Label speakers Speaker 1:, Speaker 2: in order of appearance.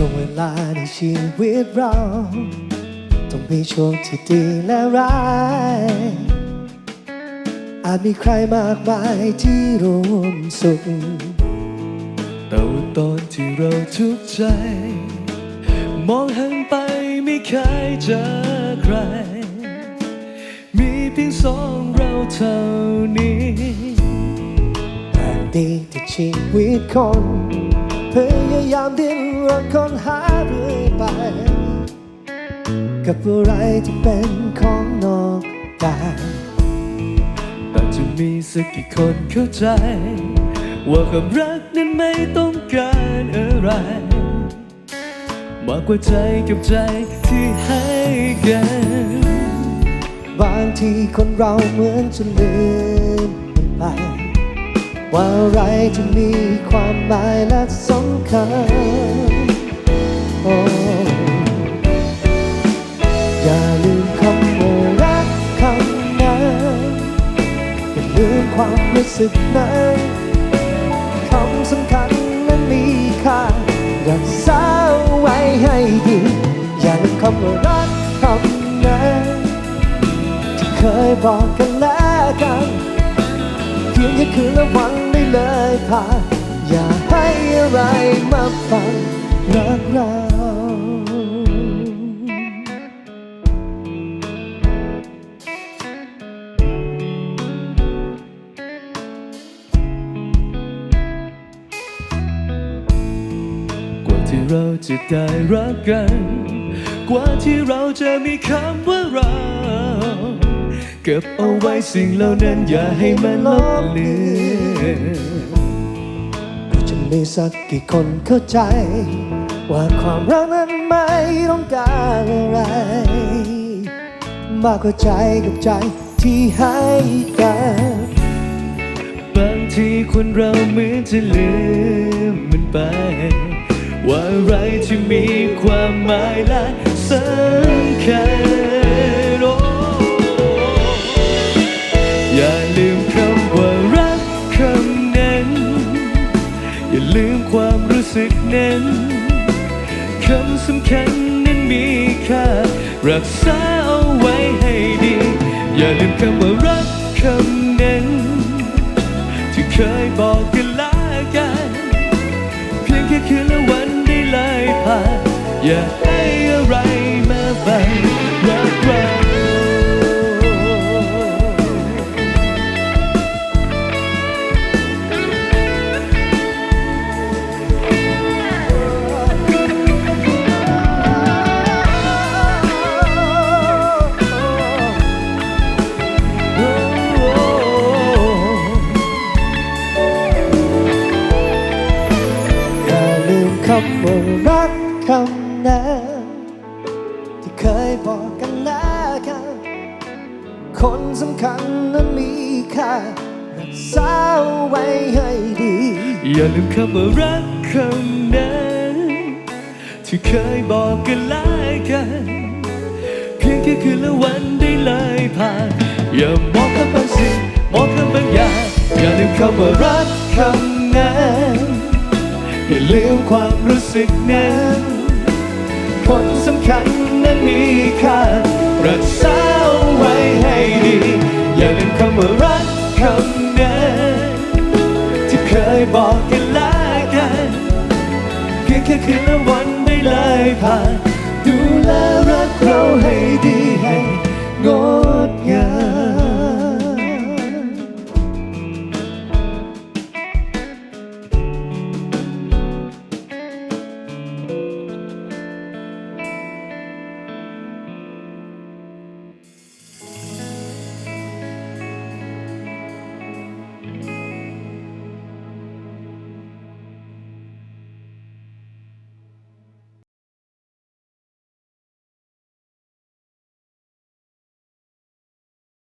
Speaker 1: ช่วงเวลาในชีวิตเรา ต้องมีช่วงที่ดีและร้าย อาจมีใครมากมายที่รวมสุข
Speaker 2: แต่ว่าตอนที่เราทุกข์ใจ มองหันไปไม่เคยเจอใคร มีเพียงสองเราเท่านี้
Speaker 1: แต่ดีที่ชีวิตคนายามดิ้นรนค้นหาเรื่อยไป กับอะไรที่เป็นของนอกกาย
Speaker 2: แต่จะมีสักกี่คนเข้าใจ ว่าความรักนั้นไม่ต้องการอะไร มากกว่าใจกับใจที่ให้กัน
Speaker 1: บางทีคนเราเหมือนจะลืมไป ว่าอะไรที่มีความหมายและสำคัญโอ้อย่าลืมคำว่ารักคำนั้นอย่าลืมความรู้สึกนั้นคำสำคัญนั้นมีค่ารักษาไว้ให้ดี อย่าลืมคำว่ารักคำนั้นที่เคยบอกกันแล้วกัน พียงแค่คืนละวันได้เลยผ่านอย่าให้อะไรมาบังรักเรา
Speaker 2: กว่าที่เราจะได้รักกัน กว่าที่เราจะมีคำว่าเรา เก็บเอาไว้สิ่งเหล่านั้นอย่าให้มันลบเลือน
Speaker 1: ก็จะมีสักกี่คนเข้าใจ ว่าความรักนั้นไม่ต้องการอะไร มากกว่าใจกับใจที่ให้กัน
Speaker 2: บางทีคนเราเหมือนจะลืมมันไป ว่าอะไรที่มีความหมายและสำคัญ ความรู้สึกนั้นคำสำคัญนั้นมีค่ารักษาเอาไว้ให้ดี อย่าลืมคำว่ารักคำนั้น ที่เคยบอกกันละกัน เพียงแค่คืนและวันได้เลยผ่านอย่าให้อะไรมาบัง
Speaker 1: คำว่ารักคำนั้นที่เคยบอกกันแล้วกันคนสำคัญนั้นมีค่ารักษาไว้ให้ดี
Speaker 2: อย่าลืมคำว่ารักคำนั้นที่เคยบอกกันและกันเพียงแค่คืนและวันได้เลยผ่านอย่ามองข้ามบางสิ่งมองข้ามบางอย่างอย่าลืมคำว่ารักคำ ลืมความรู้สึกนั้นคนสำคัญนั้นมีค่ารักษา